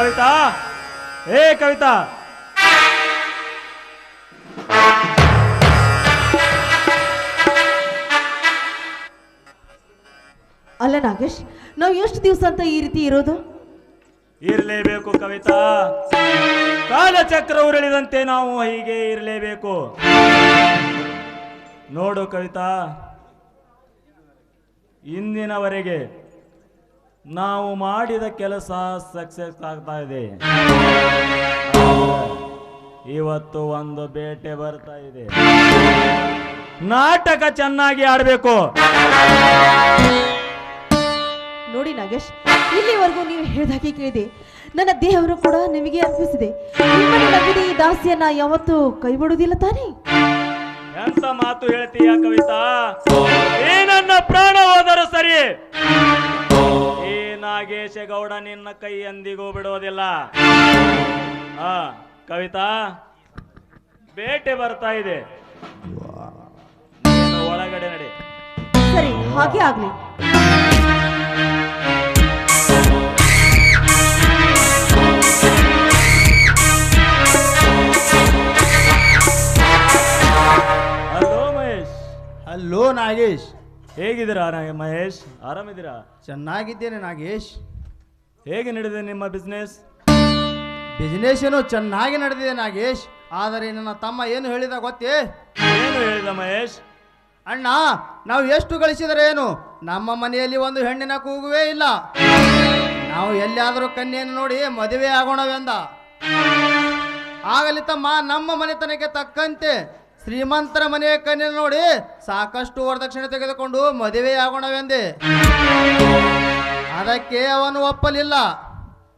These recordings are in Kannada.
ಏ ಕವಿತಾ? ಅಲ್ಲ ನಾಗೇಶ್ ನಾವು ಎಷ್ಟು ದಿವಸ ಅಂತ ಈ ರೀತಿ ಇರೋದು? ಇರಲೇಬೇಕು ಕವಿತಾ. ಕಾಲಚಕ್ರ ಉರುಳಿದಂತೆ ನಾವು ಹೀಗೆ ಇರಲೇಬೇಕು. ನೋಡು ಕವಿತಾ ಇಂದಿನವರೆಗೆ ನಾವು ಮಾಡಿದ ಕೆಲಸ ಸಕ್ಸಸ್ ಆಗ್ತಾ ಇದೆ. ಇವತ್ತು ಒಂದು ಬೇಟೆ ಬರ್ತಾ ಇದೆ. ನಾಟಕ ಚೆನ್ನಾಗಿ ಆಡಬೇಕು. ನೋಡಿ ನಾಗೇಶ್ ಇಲ್ಲಿವರೆಗೂ ನೀವು ಹೇಳಿದಾಗೆ ಕೇಳಿದೆ. ನನ್ನ ದೇಹವನ್ನು ಕೂಡ ನಿಮಗೆ ಅರ್ಪಿಸಿದೆ. ಈ ದಾಸಿಯನ್ನ ಯಾವತ್ತೂ ಕೈ ಬಿಡುವುದಿಲ್ಲ ತಾನೇ? ಎಂತ ಮಾತು ಹೇಳ್ತೀಯ ಕವಿತಾ? ಏನನ್ನ ನನ್ನ ಪ್ರಾಣ ಹೋದರೂ ಸರಿ. ಈ ನಾಗೇಶ ಗೌಡ ನಿನ್ನ ಕೈ ಎಂದಿಗೂ ಬಿಡೋದಿಲ್ಲ ಆ ಕವಿತಾ ಬೇಟೆ ಬರ್ತಾ ಇದೆ. ನೀನು ಒಳಗಡೆ ನಡಿ. ಸರಿ ಹಾಗೆ ಆಗ್ಲಿ. ಹಲೋ ಮಹೇಶ್. ಹಲೋ ನಾಗೇಶ್. ಹೇಗಿದ್ದೀರಾ ಮಹೇಶ್? ಆರಾಮಿದ್ದೀರಾ? ಚೆನ್ನಾಗಿದ್ದೇನೆ ನಾಗೇಶ್. ಹೇಗೆ ನಡೆದಿದೆ ನಿಮ್ಮ ಬಿಸ್ನೆಸ್ ಬಿಸ್ನೆಸ್ ಏನೋ ಚೆನ್ನಾಗಿ ನಡೆದಿದೆ ನಾಗೇಶ್. ಆದರೆ ನನ್ನ ತಮ್ಮ ಏನು ಹೇಳಿದ ಗೊತ್ತೇ? ಏನು ಹೇಳಿದ ಮಹೇಶ್? ಅಣ್ಣ ನಾವು ಎಷ್ಟು ಗಳಿಸಿದರೆ ಏನು? ನಮ್ಮ ಮನೆಯಲ್ಲಿ ಒಂದು ಹೆಣ್ಣಿನ ಕೂಗುವೇ ಇಲ್ಲ. ನಾವು ಎಲ್ಲಿಯಾದರೂ ಕನ್ಯೆಯನ್ನು ನೋಡಿ ಮದುವೆ ಆಗೋಣವೆಂದ. ಆಗಲಿ ತಮ್ಮ ನಮ್ಮ ಮನೆತನಕ್ಕೆ ತಕ್ಕಂತೆ ಶ್ರೀಮಂತರ ಮನೆಯ ಕನ್ಯೆ ನೋಡಿ ಸಾಕಷ್ಟು ವರದಕ್ಷಿಣೆ ತೆಗೆದುಕೊಂಡು ಮದುವೆ ಆಗೋಣವೆಂದೆ ಅದಕ್ಕೆ ಅವನು ಒಪ್ಪಲಿಲ್ಲ.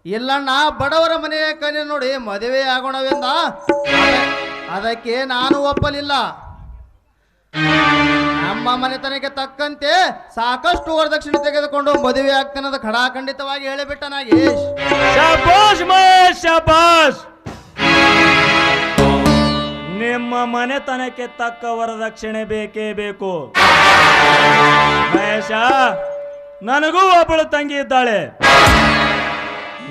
ಇಲ್ಲಣ್ಣ, ಬಡವರ ಮನೆಯ ಕನ್ಯೆ ನೋಡಿ ಮದುವೆ ಆಗೋಣವೆಂದ ಅದಕ್ಕೆ ನಾನು ಒಪ್ಪಲಿಲ್ಲ. ನಮ್ಮ ಮನೆತನಕ್ಕೆ ತಕ್ಕಂತೆ ಸಾಕಷ್ಟು ವರದಕ್ಷಿಣೆ ತೆಗೆದುಕೊಂಡು ಮದುವೆ ಆಗ್ತಾನದ ಖಡಾಖಂಡಿತವಾಗಿ ಹೇಳಿಬಿಟ್ಟ ನಾಗೇಶ್. ಶಾಬಾಷ್! ಮನೆತನಕ್ಕೆ ತಕ್ಕ ವರದಕ್ಷಿಣೆ ಬೇಕೇ ಬೇಕು. ಮಹೇಶ, ನನಗೂ ಒಬ್ಬಳು ತಂಗಿ ಇದ್ದಾಳೆ.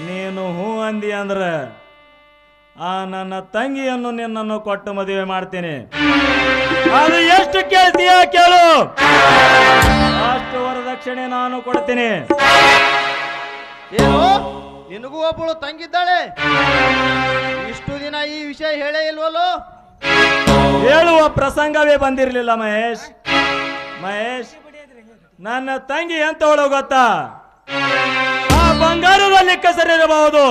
ನೀನು ಹೂ ಅಂದಿ ಅಂದ್ರ, ಆ ನನ್ನ ತಂಗಿಯನ್ನು ನಿನ್ನನ್ನು ಕೊಟ್ಟು ಮದುವೆ ಮಾಡ್ತೀನಿ. ಅದು ಎಷ್ಟು ಕೇಳ್ತೀಯ ಕೇಳು. ಅಷ್ಟು ವರದಕ್ಷಿಣೆ ನಾನು ಕೊಡ್ತೀನಿ. ಏನು? ನಿನಗೂ ಒಬ್ಬಳು ತಂಗಿದ್ದಾಳೆ? ಇಷ್ಟು ದಿನ ಈ ವಿಷಯ ಹೇಳೇ ಇಲ್ವಲ್ಲೋ? ಹೇಳುವ ಪ್ರಸಂಗವೇ ಬಂದಿರಲಿಲ್ಲ ಮಹೇಶ್. ಮಹೇಶ್ ನನ್ನ ತಂಗಿ ಎಂತವಳು ಗೊತ್ತಾ? ಆ ಬಂಗಾರದಲ್ಲಿ ಕೆಸರಿರಬಹುದು.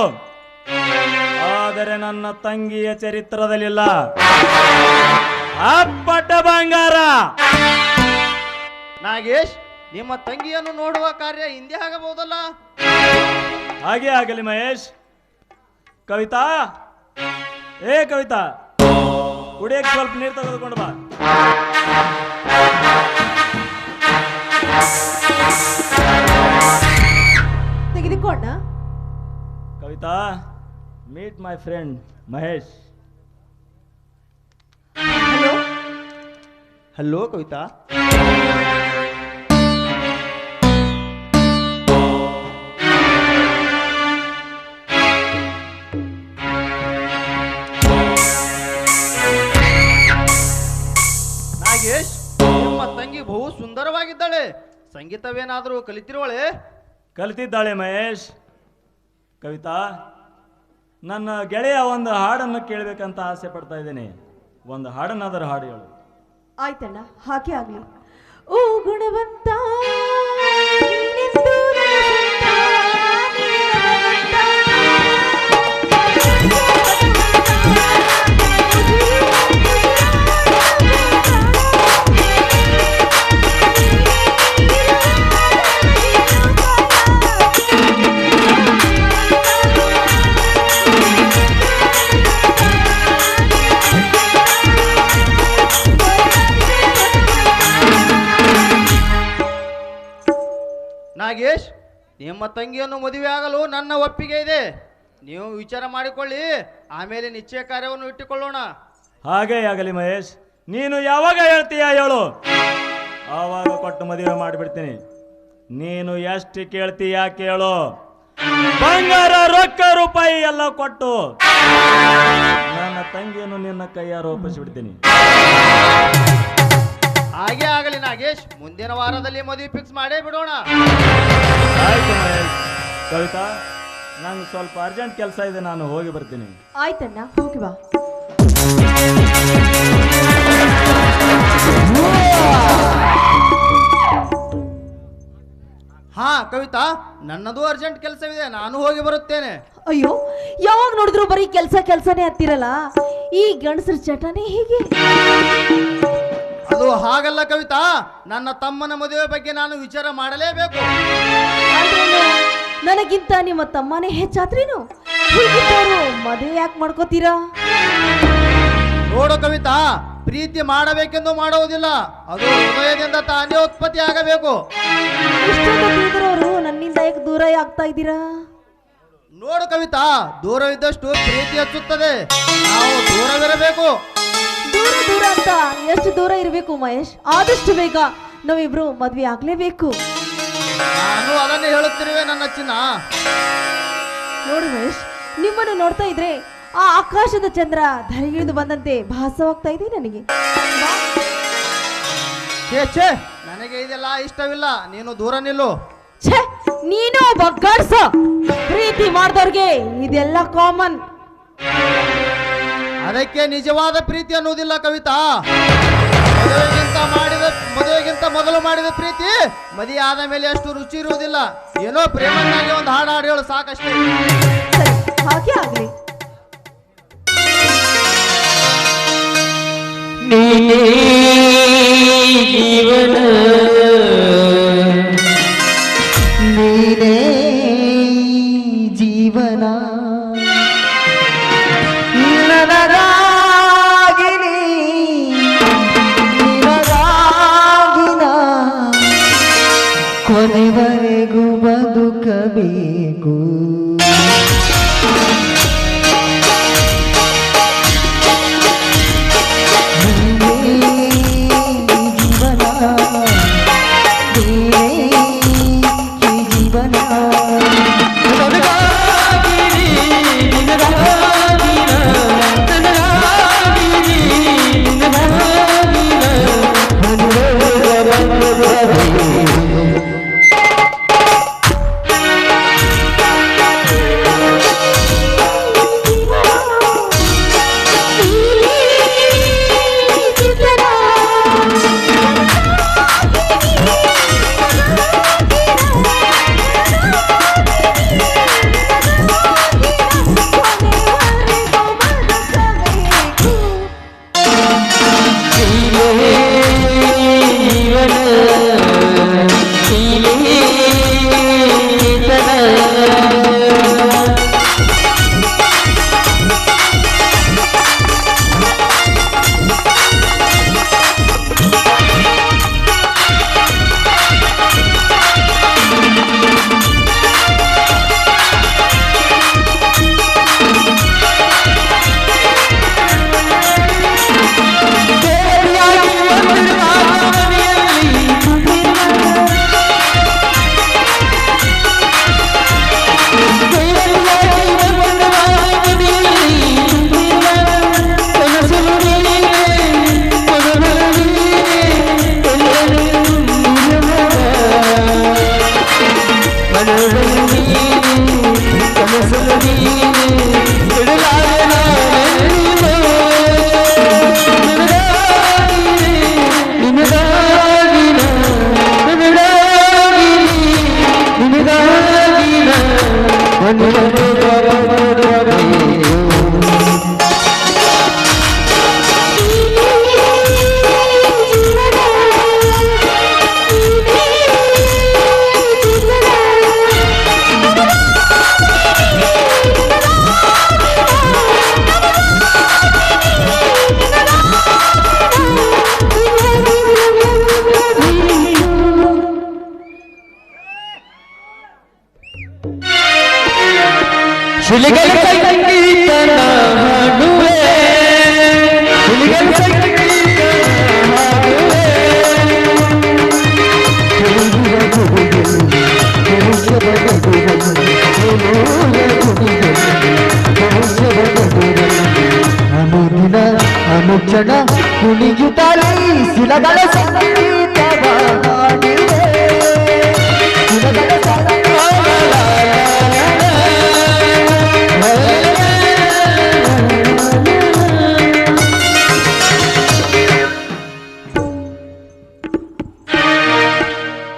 ಆದರೆ ನನ್ನ ತಂಗಿಯ ಚರಿತ್ರದಲ್ಲಿಲ್ಲ. ಅಪ್ಪಟ ಬಂಗಾರ. ನಾಗೇಶ್ ನಿಮ್ಮ ತಂಗಿಯನ್ನು ನೋಡುವ ಕಾರ್ಯ ಹಿಂದೆ ಆಗಬಹುದಲ್ಲ? ಹಾಗೆ ಆಗಲಿ ಮಹೇಶ್. ಕವಿತಾ ಏ ಕವಿತಾ ಕುಡಿಯಕ್ಕೆ ಸ್ವಲ್ಪ ನೀರು ತೆಗೆದುಕೊಂಡು ಬಾ. ತೆಗೆದುಕೊಂಡ Kavitha meet my friend Mahesh. Hello hello Kavitha? ಸಂಗೀತವೇನಾದರೂ ಕಲಿತಿರುವಳೆ ಕಲಿತಿದ್ದಾಳೆ ಮಹೇಶ್. ಕವಿತಾ ನನ್ನ ಗೆಳೆಯ ಒಂದು ಹಾಡನ್ನು ಕೇಳಬೇಕಂತ ಆಸೆ ಪಡ್ತಾ ಇದ್ದೀನಿ. ಒಂದು ಹಾಡನ್ನಾದರೂ ಹಾಡು ಹೇಳು. ಆಯ್ತಣ್ಣ ಹಾಗೆ ಆಗಲಿ. ಓ ಗುಣವಂತ ನಾಗೇಶ್, ನಿಮ್ಮ ತಂಗಿಯನ್ನು ಮದುವೆ ಆಗಲು ನನ್ನ ಒಪ್ಪಿಗೆ ಇದೆ. ನೀವು ವಿಚಾರ ಮಾಡಿಕೊಳ್ಳಿ, ಆಮೇಲೆ ನಿಶ್ಚಯ ಕಾರ್ಯವನ್ನು ಇಟ್ಟುಕೊಳ್ಳೋಣ. ಹಾಗೆ ಆಗಲಿ ಮಹೇಶ್, ನೀನು ಯಾವಾಗ ಹೇಳ್ತೀಯ ಹೇಳು? ಆವಾಗ ಕೊಟ್ಟು ಮದುವೆ ಮಾಡಿಬಿಡ್ತೀನಿ. ನೀನು ಎಷ್ಟು ಕೇಳ್ತೀಯ ಕೇಳು. ಬಂಗಾರ, ರೊಕ್ಕ, ರೂಪಾಯಿ ಎಲ್ಲ ಕೊಟ್ಟು ನನ್ನ ತಂಗಿಯನ್ನು ನಿನ್ನ ಕೈಯಾರ ಒಪ್ಪಿಸಿಬಿಡ್ತೀನಿ ನಾಗೇಶ್ ಮುಂದಿನ ವಾರದಲ್ಲಿ ಮದುವೆ ಫಿಕ್ಸ್ ಮಾಡೇ ಬಿಡೋಣ. ಆಯ್ತು ಮಹೇಶ್. ಕವಿತಾ ನಂಗೆ ಸ್ವಲ್ಪ ಅರ್ಜೆಂಟ್ ಕೆಲಸ ಇದೆ ನಾನು ಹೋಗಿ ಬರ್ತೀನಿ. ಆಯ್ತಣ್ಣ ಹೋಗಿ ಬಾ. ಹಾ ಕವಿತಾ ನನ್ನದು ಅರ್ಜೆಂಟ್ ಕೆಲಸವಿದೆ ನಾನು ಹೋಗಿ ಬರುತ್ತೇನೆ. ಅಯ್ಯೋ ಯಾವಾಗ ನೋಡಿದ್ರು ಬರೀ ಕೆಲಸ ಕೆಲಸನೇ ಹತ್ತಿರಲ್ಲ? ಈ ಗಂಡಸ್ರ ಚಟನೇ ಹೀಗೆ? ಹಾಗಲ್ಲ ಕವಿತಾ ನನ್ನ ತಮ್ಮನ ಮದುವೆ ಬಗ್ಗೆ ನಾನು ವಿಚಾರ ಮಾಡಲೇಬೇಕು. ಆದ್ರೇನು, ನನಗಿಂತ ನಿಮ್ಮ ತಮ್ಮನೇ ಹೆಚ್ಚಾದ್ರೇನು? ಹೀಗಿದ್ದವರು ಮದುವೆ ಯಾಕೆ ಮಾಡ್ಕೋತೀರಾ? ನೋಡು ಕವಿತಾ ಪ್ರೀತಿ ಮಾಡಬೇಕೆಂದು ಮಾಡುವುದಿಲ್ಲ ಅದು ಹೃದಯದಿಂದ ತಾನೇ ಉತ್ಪತ್ತಿ ಆಗಬೇಕು. ಇಷ್ಟೊಂದು ತಿಳಿದಿರೋರು ನನ್ನಿಂದ ಯಾಕೆ ದೂರ ಆಗ್ತಾ ಇದ್ದೀರಾ? ನೋಡು ಕವಿತಾ ದೂರವಿದ್ದಷ್ಟು ಪ್ರೀತಿ ಹೆಚ್ಚುತ್ತದೆ. ನಾವು ದೂರವಿರಬೇಕು ದೂರ ದೂರ ಅಂತ ಎಷ್ಟು ದೂರ ಇರಬೇಕು ಮಹೇಶ್? ಆದಷ್ಟು ಬೇಗ ನಾವಿಬ್ರು ಮದ್ವೆ ಆಗ್ಲೇಬೇಕು. ನಾನು ಅದನ್ನೇ ಹೇಳುತ್ತಿರುವೆ ನನ್ನ ಚಿನ್ನ. ನೋಡಿ ಮಹೇಶ್ ನಿಮ್ಮನ್ನು ನೋಡ್ತಾ ಇದ್ರೆ ಆ ಆಕಾಶದ ಚಂದ್ರ ಧರಿಗಿಳಿದು ಬಂದಂತೆ ಭಾಸವಾಗ್ತಾ ಇದೆ ನನಗೆ. ಛೇ ಛೇ ನನಗೆ ಇದೆಲ್ಲ ಇಷ್ಟವಿಲ್ಲ. ನೀನು ದೂರ ನಿಲ್ಲು. ಛೇ ನೀನು ಒಬ್ಬ ಗಂಡ್ಸ. ಪ್ರೀತಿ ಮಾಡಿದವ್ರಿಗೆ ಇದೆಲ್ಲ ಕಾಮನ್ ಅದಕ್ಕೆ ನಿಜವಾದ ಪ್ರೀತಿ ಅನ್ನೋದಿಲ್ಲ ಕವಿತಾ. ಮದುವೆಗಿಂತ ಮಾಡಿದ ಮದುವೆಗಿಂತ ಮೊದಲು ಮಾಡಿದ ಪ್ರೀತಿ ಮದುವೆ ಆದ ಮೇಲೆ ಅಷ್ಟು ರುಚಿ ಇರುವುದಿಲ್ಲ. ಏನೋ ಪ್ರೇಮನ್ನಾಗಿ ಒಂದು ಹಾಡು ಹಾಡು ಹೇಳು ಸಾಕಷ್ಟೇ. ಹಾಗೆ ಆಗ್ಲಿ. ನೀನೇ ಜೀವನ. ನೀನೇ ಜೀವನ ನನಗಾಗಿ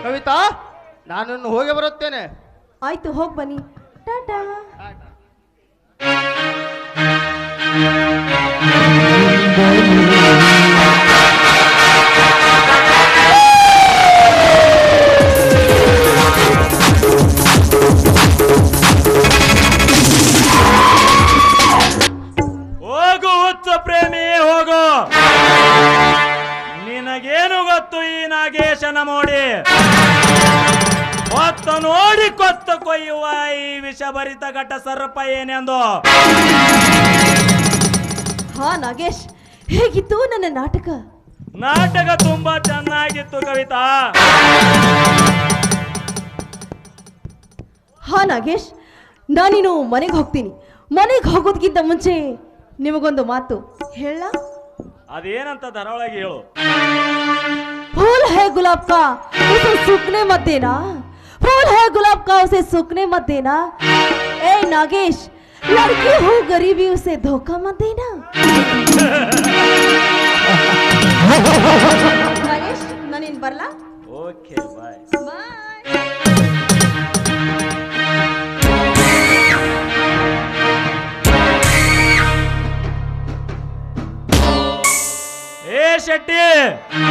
ಕವಿತಾ ನಾನು ಹೋಗಿ ಬರುತ್ತೇನೆ. ಆಯ್ತು ಹೋಗಿ ಬನ್ನಿ. ಟಾಟಾ. ನಾಗೇಶನ ಮೋಡಿ. ಹೊತ್ತ ನೋಡಿ ಕೊತ್ತ ಕೊಯ್ಯುವ ಈ ವಿಷಭರಿತ ಘಟ ಸರ್ಪ ಏನೆಂದು. ಹಾ ನಾಗೇಶ್ ಹೇಗಿತ್ತು ನನ್ನ ನಾಟಕ? ನಾಟಕ ತುಂಬಾ ಚೆನ್ನಾಗಿತ್ತು ಕವಿತಾ. ಹಾ ನಾಗೇಶ್ ನಾನಿನ್ನು ಮನೆಗೆ ಹೋಗ್ತೀನಿ. ಮನೆಗೆ ಹೋಗೋದಕ್ಕಿಂತ ಮುಂಚೆ ನಿಮಗೊಂದು ಮಾತು ಹೇಳ. ಅದೇನಂತ ಧಾರಾಳಾಗಿ ಹೇಳು. फूल है गुलाब का उसे सूखने मत देना। फूल है गुलाब का उसे सूखने मत देना। ए नागेश लड़की हो गरीबी उसे धोखा मत देना। Nagesh Barla. Okay bye. Bye. Shetty!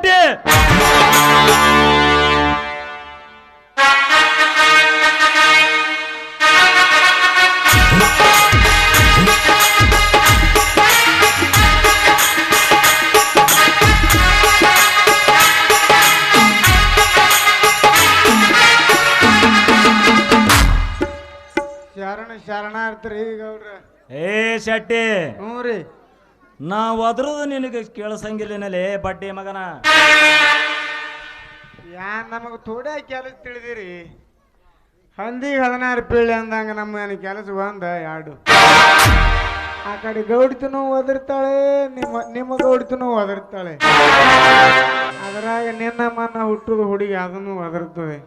Shetty ಶರಣ ಶರಣಾರ್ಥಿ ಗೌಡ್ರ ಏ ಶೆಟ್ಟಿ. ಹ್ಞೂ ರೀ. ನಾವು ಅದ್ರದ್ದು ನಿನಗೆ ಕೇಳಸಂಗಿಲ್ಲನಲೇ, ಬಡ್ಡಿ ಮಗನ. ಯಾ, ನಮಗೆ ಥೋಡೆ ಕೆಲಸ ತಿಳಿದಿರಿ. ಹಂದಿ ಹದಿನಾರು ಪೀಳಿ ಅಂದಂಗ ನಮ್ಮ ಕೆಲಸ ಒಂದ, ಎರಡು. ಆ ಕಡೆ ಗೌಡ್ತನೂ ಒದರ್ತಾಳೆ, ನಿಮ್ಮ ನಿಮ್ಮ ಗೌಡ್ತನೂ ಒದರ್ತಾಳೆ. ಅದರಾಗ ನಿನ್ನ ಮನ್ನ ಹುಟ್ಟುದು ಹುಡುಗಿ ಅದನ್ನು ಒದರ್ತದೆ.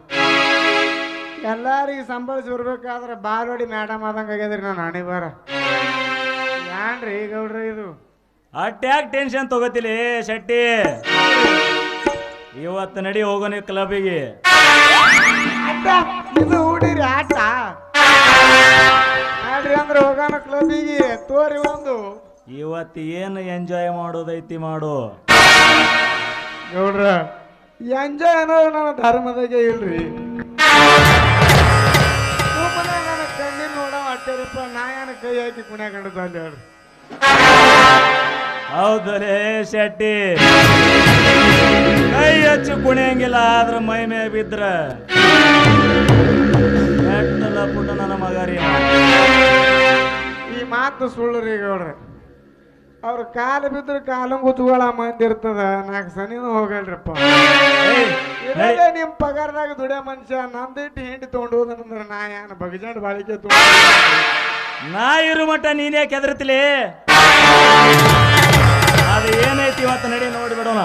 ಎಲ್ಲಾರಿಗೆ ಸಂಬಳಿಸಿ ಬರ್ಬೇಕಾದ್ರೆ ಬಾರೋಡಿ ಮೇಡಮ್ ಆದಂಗೆ ಆಗ್ಯದ್ರಿ, ನಾನು ಹಣೆ ಬಾರ ಯಾನ್ರಿ ಗೌಡ್ರ ಇದು? ಅಟ್ಯಾಕ್ ಟೆನ್ಷನ್ ತಗೋತಿಲಿ ಶೆಟ್ಟಿ. ಇವತ್ತು ನಡಿ ಹೋಗೋಣ ಕ್ಲಬ್ಬಿಗೆ. ಇದು ಹುಡುಗ್ರಿ ಆಟ. ಆಡ್ರಿ ಅಂದ್ರೆ ಹೋಗೋಣ ಕ್ಲಬ್ಬಿಗೆ ತೋರಿ ಒಂದು. ಇವತ್ತು ಏನು ಎಂಜಾಯ್ ಮಾಡೋದೈತಿ ಮಾಡು. ನೋಡ್ರ ಎಂಜಾಯ್ ಅನ್ನೋದು ನನ್ನ ಧರ್ಮದಾಗೆ ಇಲ್ರಿ. ಕಣ್ಣಿನ ನೋಡೋ ಅಟ್ಟರಿಪ್ಪ ನಾ ಏನು ಕೈ ಹಾಕಿ ಪುಣ್ಯ ತಂದೆ ಹೇಳ್ರಿ. ಹೌದಲೇ ಶೆಟ್ಟಿ. ಕೈ ಹಚ್ಚಿ ಕುಣಿಯಂಗಿಲ್ಲ ಆದ್ರ ಮೈ ಮೇ ಬಿದ್ರ. ಪುಟ್ಟ ನನ್ನ ಮಗರಿ ಈ ಮಾತು ಸುಳ್ಳು ರೀ ಗೌಡ್ರ. ಅವ್ರ ಕಾಲು ಬಿದ್ರೆ ಕಾಲು ಗುತ್ಗಳ ಮಂದಿರ್ತದ ನಾಲ್ಕು ಸನಿನೂ ಹೋಗಲ್ರಿಪ್ಪ. ನಿಮ್ ಪಗಾರದಾಗ ದುಡಿಯೋ ಮನುಷ್ಯ ನಂದಿಟ್ಟು ಹಿಂಡಿ ತೊಗೊಂಡು ಹೋದನಂದ್ರ ನಾ ಏನು ಬಗಜಂಡ್ ಬಾಳಿಕೆ ತೊಗೊಂಡು ನಾ ಇರು ಮಟ್ಟ ನೀನೇ ಕೆದರ್ತಿಲಿ ಅದು ಏನೈತಿ ಇವತ್ತು ನಡಿ ನೋಡಿ ಬಿಡೋಣ.